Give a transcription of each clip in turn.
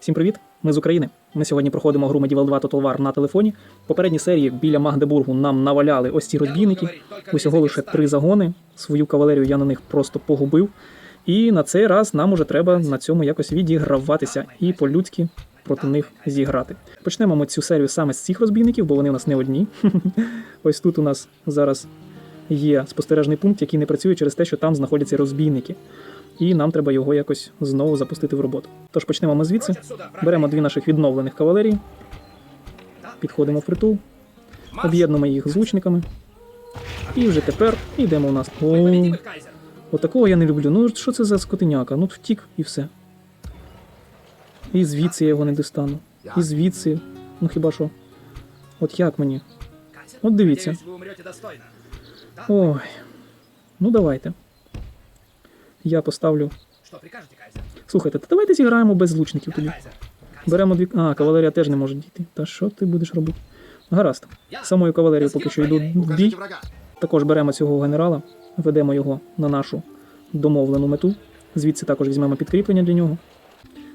Всім привіт! Ми з України. Ми сьогодні проходимо гру Medieval 2 Total War на телефоні. В попередній серії біля Магдебургу нам наваляли ось ці розбійники. Усього лише три загони. Свою кавалерію я на них просто погубив. І на цей раз нам уже треба на цьому якось відіграватися і по-людськи проти них зіграти. Почнемо ми цю серію саме з цих розбійників, бо вони у нас не одні. Ось тут у нас зараз є спостережний пункт, який не працює через те, що там знаходяться розбійники. І нам треба його якось знову запустити в роботу. Тож почнемо ми звідси. Беремо дві наших відновлених кавалерії, підходимо в притул, об'єднуємо їх з лучниками. І вже тепер йдемо у нас. О, отакого я не люблю. Ну що це за скотиняка? Ну втік і все. І звідси я його не достану. І звідси. Ну хіба що? От як мені? От дивіться. Ой. Ну давайте. Я поставлю. Что прикажете, кайзер? Слухайте, та давайте зіграємо без лучників тоді. Беремо дві. А, кавалерія теж не може дійти. Та що ти будеш робити? Гаразд. Самою кавалерією поки що йду в бій. Також беремо цього генерала, ведемо його на нашу домовлену мету. Звідси також візьмемо підкріплення для нього.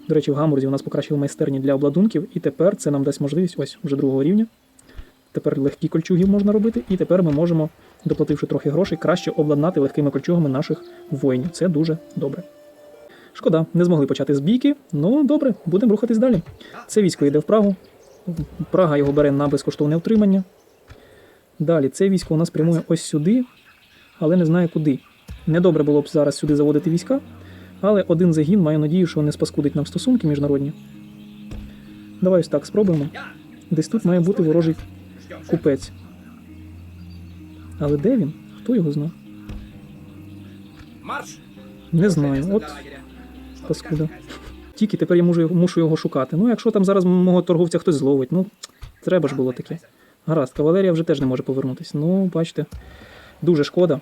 До речі, в Гамбурзі у нас покращили майстерні для обладунків, і тепер це нам дасть можливість ось вже другого рівня. Тепер легкі кольчуги можна робити, і тепер ми можемо, доплативши трохи грошей, краще обладнати легкими кольчугами наших воїнів. Це дуже добре. Шкода, не змогли почати з бійки. Ну добре, будемо рухатись далі. Це військо йде в Прагу. Прага його бере на безкоштовне утримання. Далі, це військо у нас прямує ось сюди, але не знаю куди. Недобре було б зараз сюди заводити війська, але один загін маю надію, що не спаскудить нам стосунки міжнародні. Давай ось так спробуємо. Десь тут має бути ворожий купець. Але де він? Хто його знає? Марш! Не знаю. От паскуда. тільки тепер я можу, мушу його шукати. Ну, якщо там зараз мого торговця хтось зловить, ну треба ж було таке. Гаразд, кавалерія вже теж не може повернутися. Ну, бачите, дуже шкода.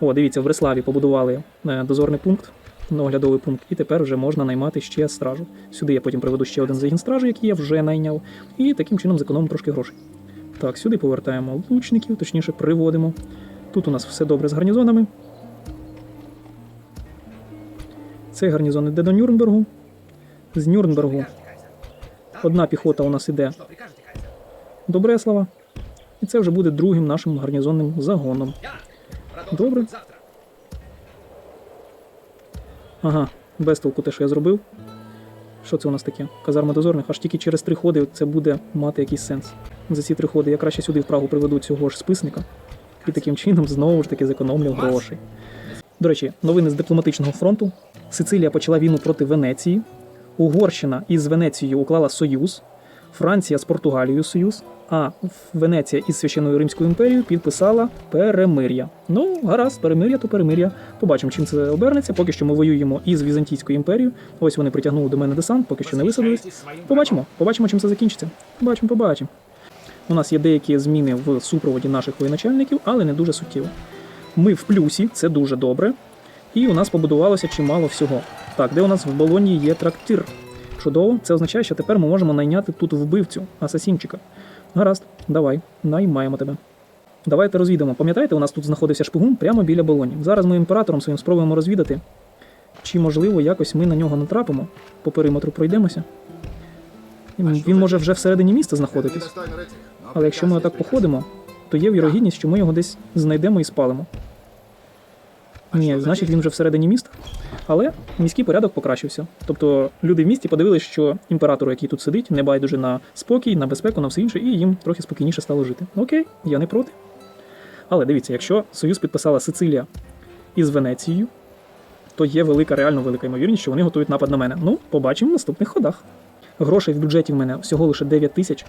О, дивіться, в Бреславі побудували е, дозорний пункт, оглядовий пункт, і тепер вже можна наймати ще стражу. Сюди я потім приведу ще один загін стражі, який я вже найняв, і таким чином зекономимо трошки грошей. Так, сюди повертаємо лучників, точніше приводимо. Тут у нас все добре з гарнізонами. Цей гарнізон іде до Нюрнбергу. З Нюрнбергу одна піхота у нас кайзер? до Бреслава. І це вже буде другим нашим гарнізонним загоном. Добре. Ага, без толку те, що я зробив. Що це у нас таке? Казарма дозорних, аж тільки через три ходи це буде мати якийсь сенс. За ці три ходи я краще сюди в Прагу приведу цього ж списника. І таким чином знову ж таки зекономлю грошей. До речі, новини з дипломатичного фронту. Сицилія почала війну проти Венеції. Угорщина із Венецією уклала союз. Франція з Португалією союз. А Венеція із Священною Римською імперією підписала перемир'я. Ну, гаразд, перемир'я то перемир'я. Побачимо, чим це обернеться. Поки що ми воюємо із Візантійською імперією. Ось вони притягнули до мене десант, поки що не висадились. Побачимо, побачимо, чим це закінчиться. Побачимо, побачимо. У нас є деякі зміни в супроводі наших воєначальників, але не дуже суттєво. Ми в плюсі, це дуже добре. І у нас побудувалося чимало всього. Так, де у нас в Болоні є трактир. Чудово, це означає, що тепер ми можемо найняти тут вбивцю, асасінчика. Гаразд, давай, наймаємо тебе. Давайте розвідамо. Пам'ятаєте, у нас тут знаходився шпигун прямо біля Болоні. Зараз ми імператором своїм спробуємо розвідати. Чи можливо якось ми на нього натрапимо, по периметру пройдемося. Він може вже всередині міста знаходитись. Але якщо ми отак походимо, то є вірогідність, що ми його десь знайдемо і спалимо. Ні, значить він вже всередині міста. Але міський порядок покращився. Тобто люди в місті подивились, що імператору, який тут сидить, не байдуже на спокій, на безпеку, на все інше, і їм трохи спокійніше стало жити. Окей, я не проти. Але дивіться, якщо союз підписала Сицилія із Венецією, то є велика, реально велика ймовірність, що вони готують напад на мене. Ну, побачимо в наступних ходах. Грошей в бюджеті в мене всього лише 9 тисяч.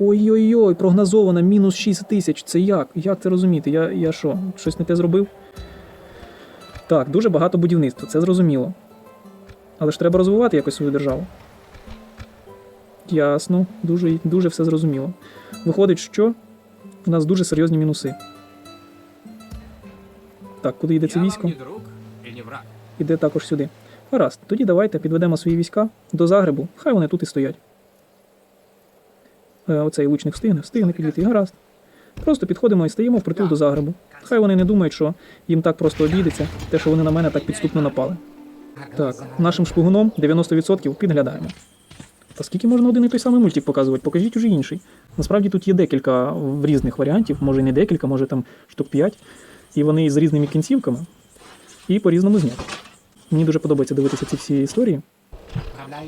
Ой-ой-ой, прогнозовано мінус 6 тисяч. Це як? Як це розуміти? Я, я що, щось не те зробив? Так, дуже багато будівництва, це зрозуміло. Але ж треба розвивати якось свою державу. Ясно, дуже, дуже все зрозуміло. Виходить, що в нас дуже серйозні мінуси. Так, куди йде це військо? Іде також сюди. Гаразд, тоді давайте підведемо свої війська до Загребу, хай вони тут і стоять. Е, оцей лучник встигне, встигне підійти, гаразд. Просто підходимо і стаємо впритул до Загребу. Хай вони не думають, що їм так просто обійдеться, те, що вони на мене так підступно напали. Так, нашим шпигуном 90% підглядаємо. Та скільки можна один і той самий мультик показувати? Покажіть уже інший. Насправді тут є декілька різних варіантів, може і не декілька, може там штук 5. І вони з різними кінцівками і по-різному зняті. Мені дуже подобається дивитися ці всі історії.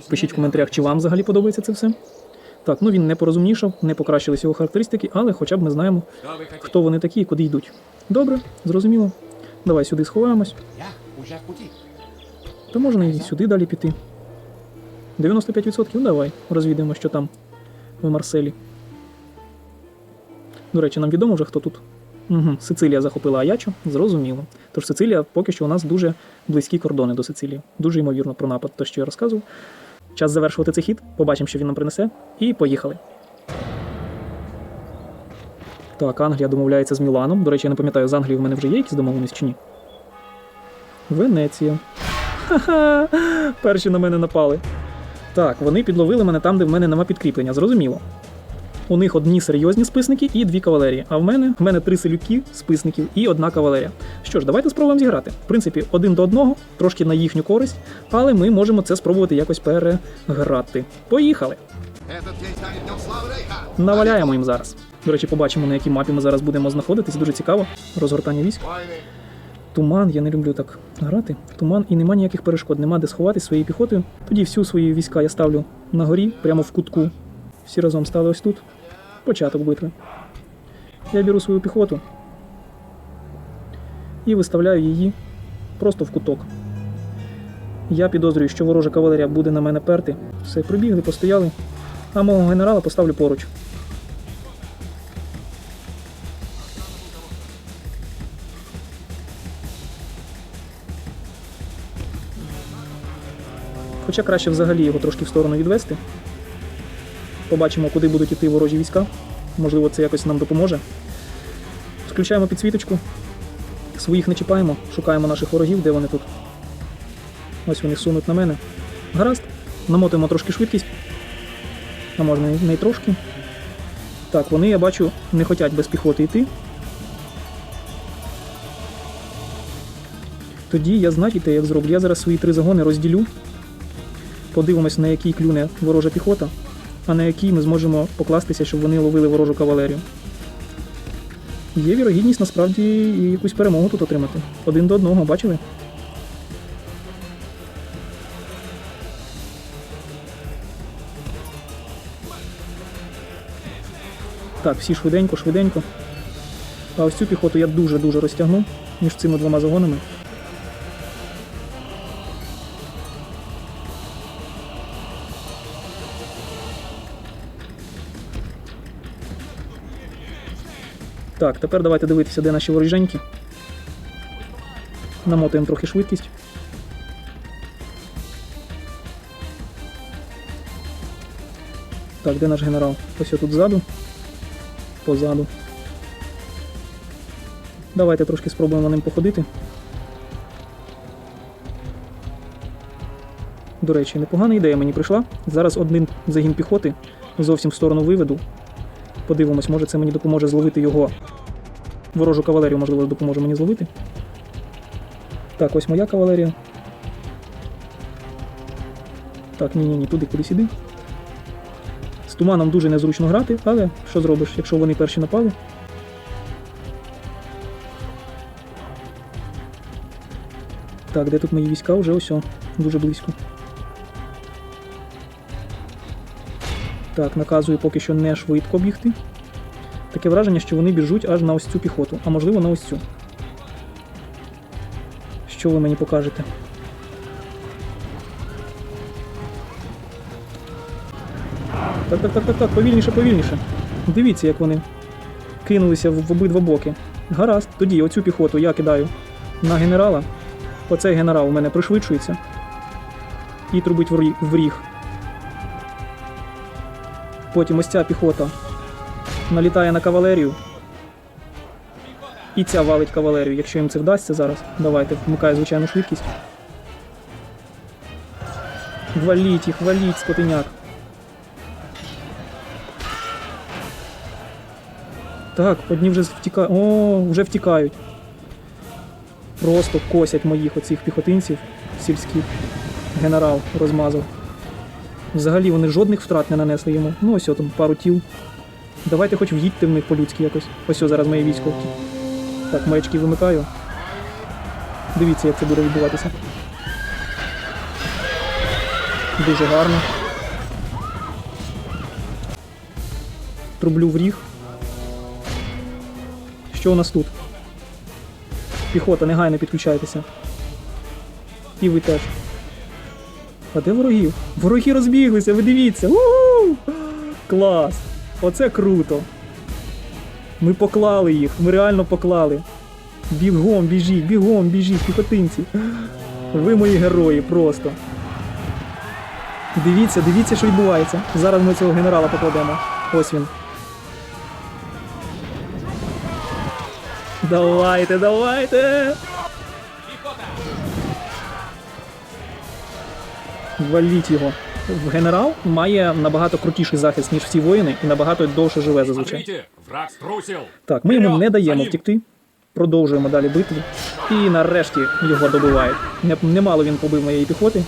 Пишіть в коментарях, чи вам взагалі подобається це все. Так, ну він не порозумнішав, не покращились його характеристики, але хоча б ми знаємо, хто вони такі і куди йдуть. Добре, зрозуміло. Давай сюди сховаємось. Та можна і сюди далі піти. 95% Ну, давай, розвідаємо, що там в Марселі. До речі, нам відомо вже, хто тут. Угу, Сицилія захопила Аячо, зрозуміло. Тож Сицилія поки що у нас дуже близькі кордони до Сицилії. Дуже ймовірно про напад, то що я розказував. Час завершувати цей хід, побачимо, що він нам принесе. І поїхали. Так, Англія домовляється з Міланом. До речі, я не пам'ятаю, з Англією в мене вже є якісь домовленості чи ні. Венеція. Ха-ха! Перші на мене напали. Так, вони підловили мене там, де в мене нема підкріплення, зрозуміло. У них одні серйозні списники і дві кавалерії. А в мене в мене три селюки списників і одна кавалерія. Що ж, давайте спробуємо зіграти. В принципі, один до одного, трошки на їхню користь, але ми можемо це спробувати якось переграти. Поїхали! Этот день станет днем славы Рейха. Наваляємо їм зараз. До речі, побачимо, на якій мапі ми зараз будемо знаходитись. Дуже цікаво. Розгортання військ. Войны. Туман, я не люблю так грати. Туман і нема ніяких перешкод, нема де сховатись своєю піхотою. Тоді всю свої війська я ставлю на горі, прямо в кутку. Всі разом стали ось тут. Початок битви. Я беру свою піхоту і виставляю її просто в куток. Я підозрюю, що ворожа кавалерія буде на мене перти. Все, прибігли, постояли, а мого генерала поставлю поруч. Хоча краще взагалі його трошки в сторону відвести. Побачимо, куди будуть іти ворожі війська. Можливо, це якось нам допоможе. Включаємо підсвіточку. Своїх не чіпаємо, шукаємо наших ворогів, де вони тут. Ось вони сунуть на мене. Гаразд. Намотуємо трошки швидкість. А можна не й трошки. Так, вони, я бачу, не хочуть без піхоти йти. Тоді я знаєте, як зроблю. Я зараз свої три загони розділю. Подивимось, на який клюне ворожа піхота, а на який ми зможемо покластися, щоб вони ловили ворожу кавалерію. Є вірогідність насправді і якусь перемогу тут отримати. Один до одного, бачили? Так, всі швиденько, швиденько. А ось цю піхоту я дуже-дуже розтягну між цими двома загонами. Так, тепер давайте дивитися, де наші воріженьки. Намотуємо трохи швидкість. Так, де наш генерал? Ось тут ззаду. Позаду. Давайте трошки спробуємо ним походити. До речі, непогана ідея мені прийшла. Зараз один загін піхоти зовсім в сторону виведу. Подивимось, може це мені допоможе зловити його ворожу кавалерію, можливо, допоможе мені зловити. Так, ось моя кавалерія. Так, ні-ні, ні, туди кудись іди. З туманом дуже незручно грати, але що зробиш, якщо вони перші напали? Так, де тут мої війська? Вже ось, дуже близько. Так, наказую поки що не швидко бігти. Таке враження, що вони біжуть аж на ось цю піхоту, а можливо на ось цю. Що ви мені покажете? Так, так, так, так, так, повільніше, повільніше. Дивіться, як вони кинулися в, обидва боки. Гаразд, тоді оцю піхоту я кидаю на генерала. Оцей генерал у мене пришвидшується. І трубить в ріг. Потім ось ця піхота налітає на кавалерію. І ця валить кавалерію, якщо їм це вдасться зараз. Давайте, вмикаю звичайну швидкість. Валіть їх, валіть, скотиняк. Так, одні вже втікають. О, вже втікають. Просто косять моїх оцих піхотинців сільських. Генерал розмазав. Взагалі вони жодних втрат не нанесли йому. Ну ось там пару тіл. Давайте хоч в'їдьте в них по-людськи якось. Ось о, зараз моє військо. Так, маячки вимикаю. Дивіться, як це буде відбуватися. Дуже гарно. Трублю в ріг. Що у нас тут? Піхота, негайно підключайтеся. І ви теж. А де вороги? Вороги розбіглися, ви дивіться. у Клас! Оце круто. Ми поклали їх, ми реально поклали. Бігом, біжіть, бігом, біжіть, піхотинці. Ви мої герої просто. Дивіться, дивіться, що відбувається. Зараз ми цього генерала покладемо. Ось він. Давайте, давайте! Валіть його. Генерал має набагато крутіший захист, ніж всі воїни, і набагато довше живе зазвичай. Враг струсил. Так, ми йому не даємо втекти. Продовжуємо далі битву. І нарешті його добивають. Немало він побив моєї піхоти.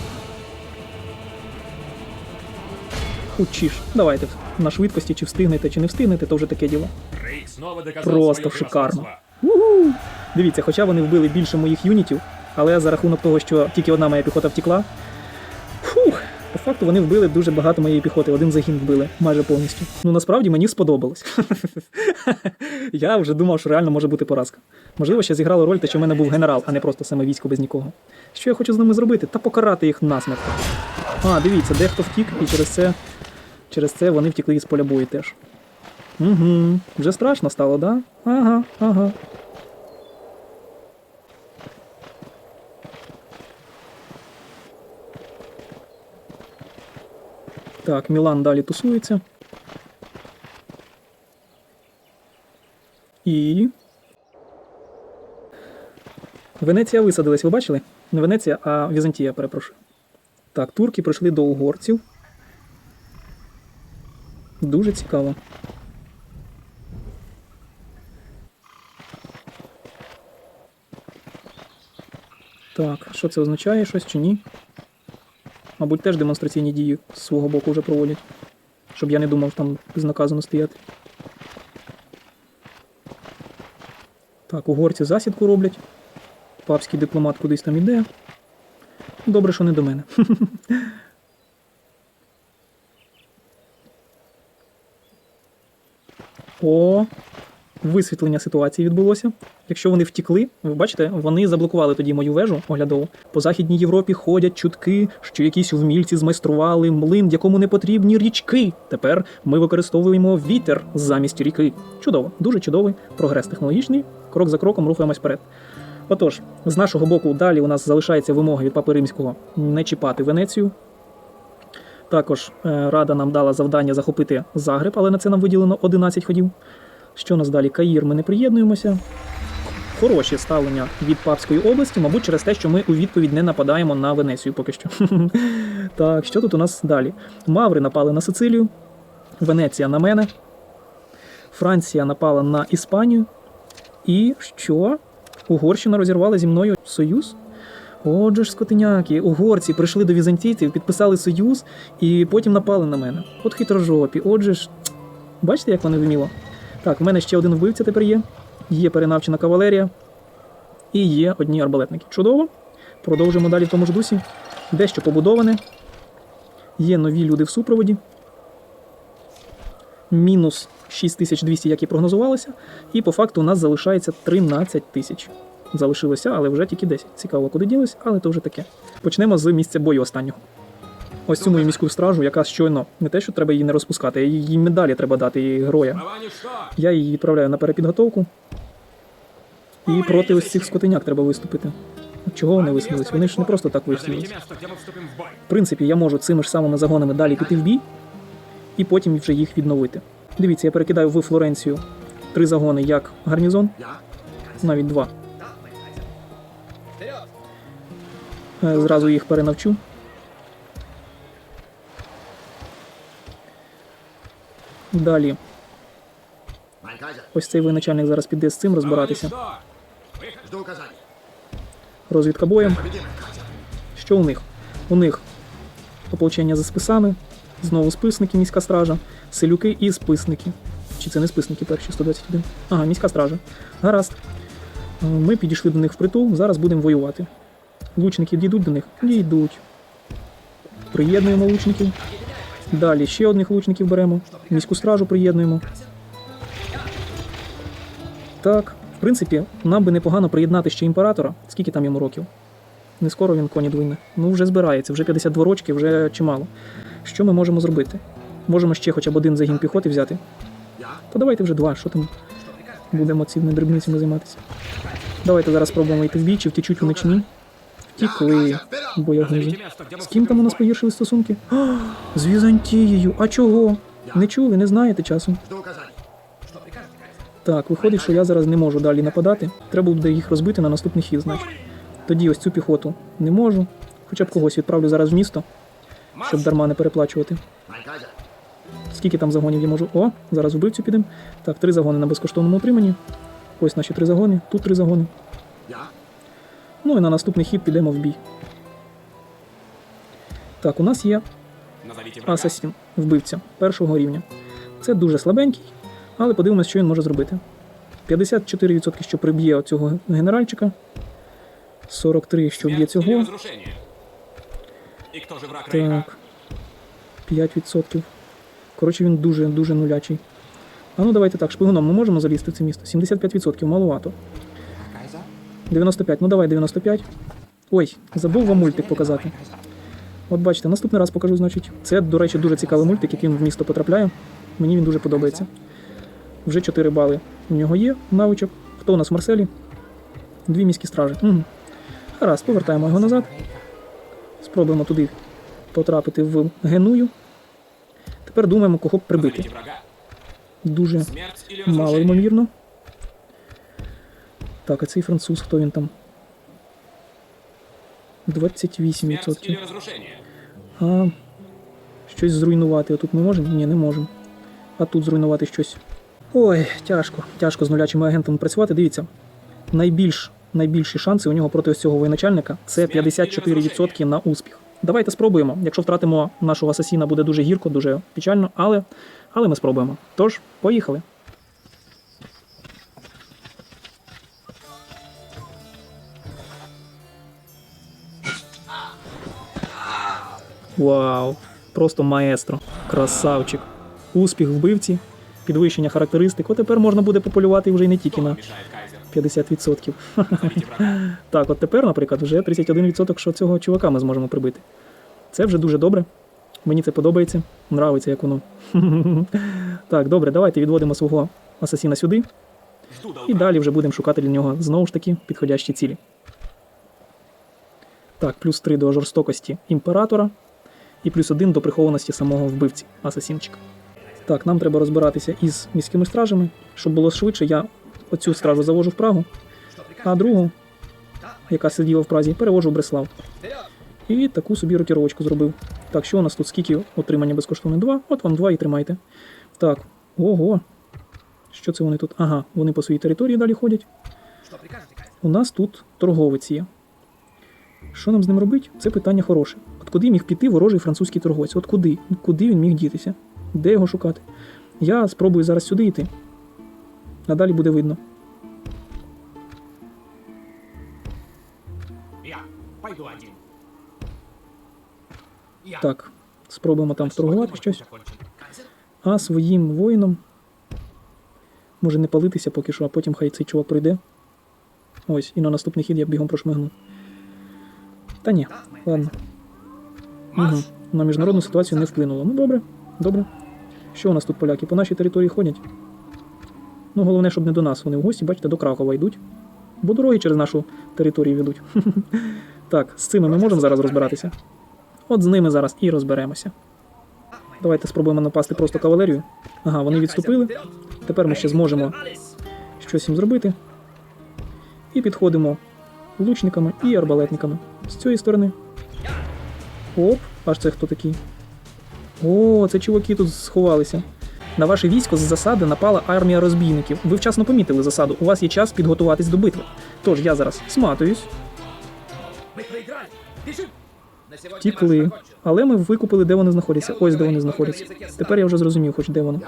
Учиш. Давайте на швидкості, чи встигнете, чи не встигнете, то вже таке діло. Просто шикарно. Угу! Дивіться, хоча вони вбили більше моїх юнітів, але за рахунок того, що тільки одна моя піхота втекла. Фух! По факту вони вбили дуже багато моєї піхоти, один загін вбили майже повністю. Ну насправді мені сподобалось. Я вже думав, що реально може бути поразка. Можливо, ще зіграло роль те, що в мене був генерал, а не просто саме військо без нікого. Що я хочу з ними зробити? Та покарати їх насмерть. А, дивіться, дехто втік, і через це, через це вони втекли із поля бою теж. Угу. Вже страшно стало, да? Ага, ага. Так, Мілан далі тусується. І. Венеція висадилась, ви бачили? Не Венеція, а Візантія, перепрошую. Так, турки прийшли до угорців. Дуже цікаво. Так, що це означає? Щось чи ні? Мабуть, теж демонстраційні дії з свого боку вже проводять. Щоб я не думав там безнаказано стояти. Так, угорці засідку роблять. Папський дипломат кудись там іде. Добре, що не до мене. О, висвітлення ситуації відбулося. Якщо вони втікли, ви бачите, вони заблокували тоді мою вежу оглядову. По західній Європі ходять чутки, що якісь вмільці змайстрували млин, якому не потрібні річки. Тепер ми використовуємо вітер замість ріки. Чудово, дуже чудовий прогрес технологічний. Крок за кроком рухаємось вперед. Отож, з нашого боку далі у нас залишається вимога від Папи Римського не чіпати Венецію. Також е, Рада нам дала завдання захопити Загреб, але на це нам виділено 11 ходів. Що нас далі? Каїр ми не приєднуємося. Хороші ставлення від Папської області, мабуть, через те, що ми у відповідь не нападаємо на Венецію поки що. так, що тут у нас далі? Маври напали на Сицилію, Венеція на мене, Франція напала на Іспанію. І що? Угорщина розірвала зі мною союз? Отже ж, скотиняки, угорці прийшли до візантійців, підписали союз і потім напали на мене. От хитрожопі, отже ж. Бачите, як вони вміло? Так, в мене ще один вбивця тепер є. Є перенавчена кавалерія. І є одні арбалетники. Чудово. Продовжуємо далі в тому ж дусі. Дещо побудоване. Є нові люди в супроводі. Мінус 6200, як і прогнозувалося. І по факту у нас залишається 13 тисяч. Залишилося, але вже тільки 10. Цікаво, куди ділись, але то вже таке. Почнемо з місця бою останнього. Ось цю мою міську стражу, яка щойно не те, що треба її не розпускати, їй медалі треба дати їй героя. Я її відправляю на перепідготовку. І проти ось цих скотиняк треба виступити. Чого вони висунулись? Вони ж не просто так вступим в принципі, я можу цими ж самими загонами далі піти в бій, і потім вже їх відновити. Дивіться, я перекидаю в Флоренцію три загони як гарнізон, навіть два. Е, Зразу їх перенавчу. Далі, ось цей воєначальник зараз піде з цим розбиратися. Розвідка боєм. Що у них? У них ополчення за списами, Знову списники, міська стража, селюки і списники. Чи це не списники перші 121? Ага, міська стража. Гаразд. Ми підійшли до них впритул, зараз будемо воювати. Лучники дійдуть до них? Дійдуть. Приєднуємо лучників. Далі ще одних лучників беремо. Міську стражу приєднуємо. Так, в принципі, нам би непогано приєднати ще імператора. Скільки там йому років? Не скоро він коні двине. Ну, вже збирається, вже 52 рочки, вже чимало. Що ми можемо зробити? Можемо ще хоча б один загін піхоти взяти. Та давайте вже два, що там будемо цими дрібницями займатися. Давайте зараз спробуємо йти в бій, чи втічуть вони чи ні. Втікли, мы З ким там у нас погіршили стосунки? А, з Візантією. А чого? Не чули, не знаєте часом. Так, виходить, що я зараз не можу далі нападати. Треба буде їх розбити на наступний хід, значить. Тоді ось цю піхоту не можу. Хоча б когось відправлю зараз в місто, щоб дарма не переплачувати. Скільки там загонів я можу? О, зараз вбивцю підемо. Так, три загони на безкоштовному отриманні. Ось наші три загони, тут три загони. Ну і на наступний хід підемо в бій. Так, у нас є асасін, вбивця першого рівня. Це дуже слабенький, але подивимось, що він може зробити. 54%, що приб'є оцього генеральчика. 43, що вб'є цього. Так. 5%. Коротше, він дуже-дуже нулячий. А ну давайте так, шпигуном ми можемо залізти в це місто. 75%, маловато. 95, ну давай 95. Ой, забув вам мультик показати. От бачите, наступний раз покажу, значить. Це, до речі, дуже цікавий мультик, який в місто потрапляє. Мені він дуже подобається. Вже 4 бали у нього є навичок. Хто у нас в Марселі? Дві міські стражі. Угу. Гаразд, повертаємо його назад. Спробуємо туди потрапити в Геную. Тепер думаємо, кого б прибити. Дуже мало ймовірно. Так, а цей француз, хто він там? 28%. А щось зруйнувати отут ми можемо? Ні, не можемо. А тут зруйнувати щось. Ой, тяжко. Тяжко з нулячими агентами працювати. Дивіться, найбільш, найбільші шанси у нього проти ось цього воєначальника це 54% на успіх. Давайте спробуємо. Якщо втратимо нашого асасіна, буде дуже гірко, дуже печально, але, але ми спробуємо. Тож, поїхали. Вау! Просто маестро, красавчик. Успіх вбивці, підвищення характеристик. От тепер можна буде пополювати вже й не тільки на вам мешает, Кайзер? 50%. Так, от тепер, наприклад, вже 31%, що цього чувака ми зможемо прибити. Це вже дуже добре. Мені це подобається. Нравиться, як воно. так, добре, давайте відводимо свого асасіна сюди. І далі вже будемо шукати для нього знову ж таки підходящі цілі. Так, плюс 3 до жорстокості імператора і плюс 1 до прихованості самого вбивці, асасінчика. Так, нам треба розбиратися із міськими стражами. Щоб було швидше, я оцю стражу завожу в Прагу, а другу, яка сиділа в Празі, перевожу в Бреслав. І таку собі рокіровочку зробив. Так, що у нас тут скільки отримання безкоштовне? Два. От вам два і тримайте. Так, ого. Що це вони тут? Ага, вони по своїй території далі ходять. У нас тут торговець є. Що нам з ним робити? Це питання хороше. От куди міг піти ворожий французький торговець? От куди? Куди він міг дітися? Де його шукати? Я спробую зараз сюди йти. А далі буде видно. Я пойду один. Я. Так, спробуємо там вторгувати щось. А своїм воїном може не палитися поки що, а потім хай цей чувак пройде. Ось, і на наступний хід я бігом прошмигну. Та ні, ладно. Угу. На міжнародну ситуацію не вплинуло. Ну добре, добре. Що у нас тут поляки? По нашій території ходять. Ну, головне, щоб не до нас. Вони в гості, бачите, до Кракова йдуть. Бо дороги через нашу територію ведуть. так, з цими ми можемо зараз розбиратися. От з ними зараз і розберемося. Давайте спробуємо напасти просто кавалерію. Ага, вони відступили. Тепер ми ще зможемо щось їм зробити. І підходимо лучниками і арбалетниками. З цієї сторони. Оп, аж це хто такий? О, це чуваки тут сховалися. На ваше військо з засади напала армія розбійників. Ви вчасно помітили засаду. У вас є час підготуватись до битви. Тож я зараз сматуюсь. Втікли. Але ми викупили, де вони знаходяться. Ось де вони знаходяться. Тепер я вже зрозумів, хоч де воно.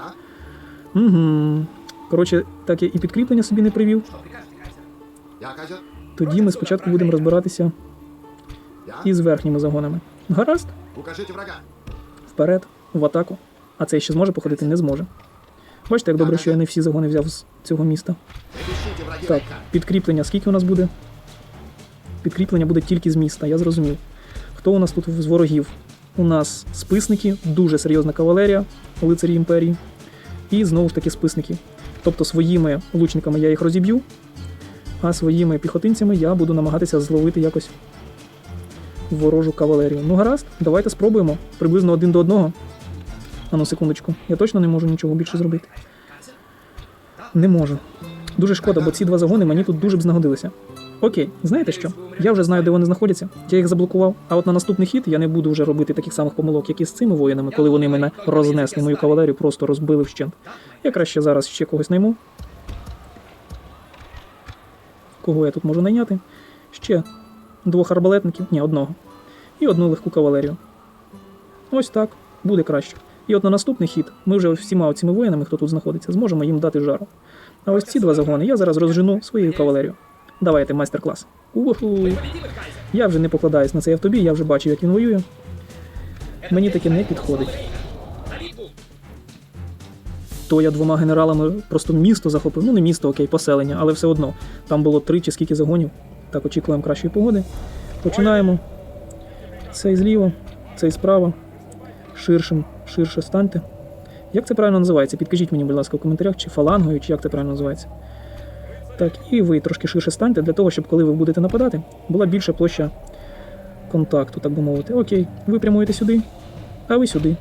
Угу. Коротше, так я і підкріплення собі не привів. Тоді ми спочатку будемо розбиратися із верхніми загонами. Гаразд, Укажите врага. вперед, в атаку. А цей ще зможе походити? Не зможе. Бачите, як добре, що я не всі загони взяв з цього міста. Так, підкріплення. Скільки у нас буде? Підкріплення буде тільки з міста, я зрозумів. Хто у нас тут з ворогів? У нас списники, дуже серйозна кавалерія, лицарі імперії. І знову ж таки списники. Тобто своїми лучниками я їх розіб'ю, а своїми піхотинцями я буду намагатися зловити якось ворожу кавалерію. Ну гаразд, давайте спробуємо. Приблизно один до одного. А ну секундочку, я точно не можу нічого більше зробити. Не можу. Дуже шкода, бо ці два загони мені тут дуже б знагодилися. Окей, знаєте що? Я вже знаю, де вони знаходяться. Я їх заблокував. А от на наступний хід я не буду вже робити таких самих помилок, як і з цими воїнами, коли вони мене рознесли, мою кавалерію просто розбили вщент. Я краще зараз ще когось найму. Кого я тут можу найняти? Ще двох арбалетників, ні, одного. І одну легку кавалерію. Ось так, буде краще. І от на наступний хід ми вже всіма цими воїнами, хто тут знаходиться, зможемо їм дати жару. А ось ці два загони я зараз розжену своєю кавалерією. Давайте майстер-клас. Уху. Я вже не покладаюсь на цей автобій, я вже бачив, як він воює. Мені таке не підходить. То я двома генералами просто місто захопив. Ну не місто, окей, поселення, але все одно. Там було три чи скільки загонів. Так, очікуємо кращої погоди. Починаємо. Цей зліва, цей справа. Ширшим, ширше станьте. Як це правильно називається? Підкажіть мені, будь ласка, в коментарях, чи фалангою, чи як це правильно називається. Так, і ви трошки ширше станьте для того, щоб коли ви будете нападати, була більша площа контакту, так би мовити. Окей, ви прямуєте сюди, а ви сюди.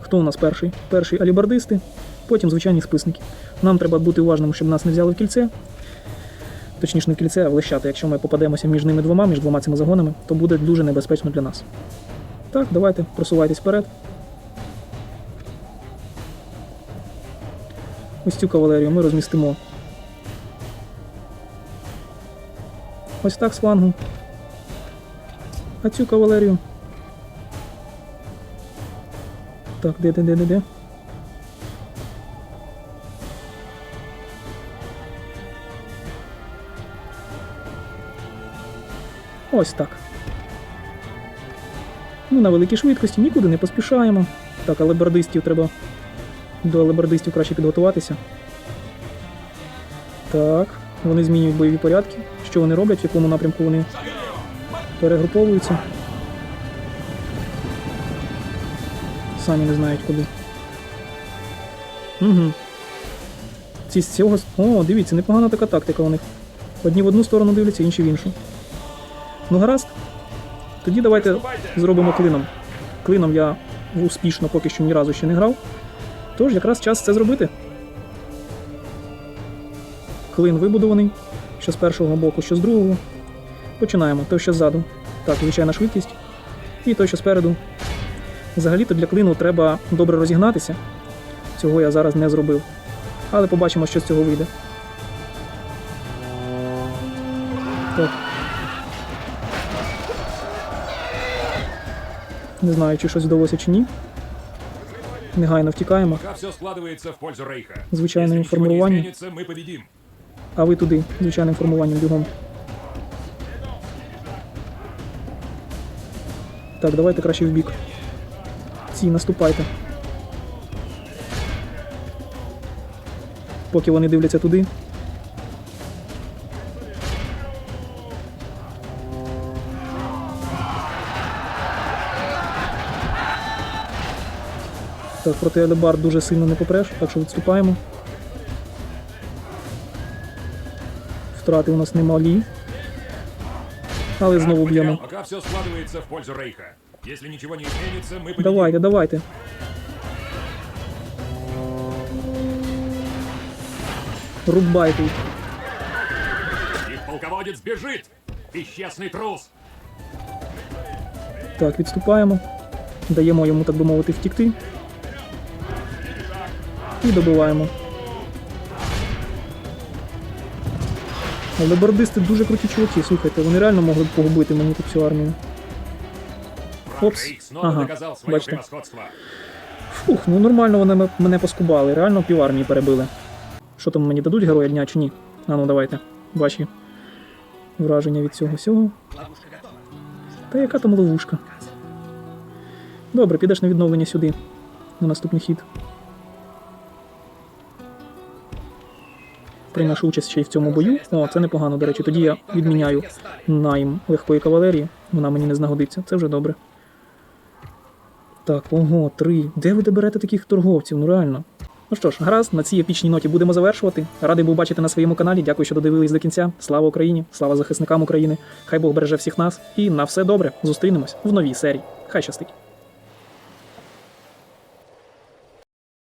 Хто у нас перший? Перший алібардисти, потім звичайні списники. Нам треба бути уважним, щоб нас не взяли в кільце. Точніше, не в кільце, а в лещата. Якщо ми попадемося між ними двома, між двома цими загонами, то буде дуже небезпечно для нас. Так, давайте, просувайтесь вперед. Ось цю кавалерію ми розмістимо. Ось так з флангу. А цю кавалерію. Так, де, Ось так. Ну, на великій швидкості, нікуди не поспішаємо. Так, алебардистів треба. До алебардистів краще підготуватися. Так, вони змінюють бойові порядки. Що вони роблять, в якому напрямку вони перегруповуються. Самі не знають куди. Угу. Ці з цього. О, дивіться, непогана така тактика у них. Одні в одну сторону дивляться, інші в іншу. Ну гаразд. Тоді давайте зробимо клином. Клином я успішно поки що ні разу ще не грав. Тож якраз час це зробити. Клин вибудований. Що з першого боку, що з другого. Починаємо. Той, що ззаду. Так, звичайна швидкість. І той, що спереду. Взагалі-то для клину треба добре розігнатися. Цього я зараз не зробив. Але побачимо, що з цього вийде. Так. Не знаю, чи щось вдалося чи ні. Негайно втікаємо. Мы победим. А ви туди, звичайним формуванням бігом. Так, давайте краще в бік. Ці, наступайте. Поки вони дивляться туди. Так, проти Елебар дуже сильно не попреш, так що відступаємо. Втрати у нас немалі. Але знову б'ємо. Пока все складывается в пользу Рейха. Если ничего не изменится, мы победим. Давайте, давайте. Рубайте їх. Их полководец бежит! Бесчестный трус! Так, відступаємо. Даємо йому, так би мовити, втікти. І добиваємо. Але бордисти дуже круті чуваки, слухайте, вони реально могли б погубити мені тут всю армію. Опс. Ага, бачите. Фух, ну нормально вони мене поскубали, реально пів армії перебили. Що там мені дадуть героя дня чи ні? А ну давайте. Ваші враження від цього всього. Та яка там ловушка? Добре, підеш на відновлення сюди. На наступний хід. Приймеш участь ще й в цьому бою. О, це непогано, до речі. Тоді я відміняю найм легкої кавалерії. Вона мені не знагодиться. Це вже добре. Так, ого, три. Де ви доберете таких торговців? Ну реально. Ну що ж, гаразд, на цій епічній ноті будемо завершувати. Радий був бачити на своєму каналі. Дякую, що додивились до кінця. Слава Україні! Слава захисникам України! Хай Бог береже всіх нас і на все добре. Зустрінемось в новій серії. Хай щастить!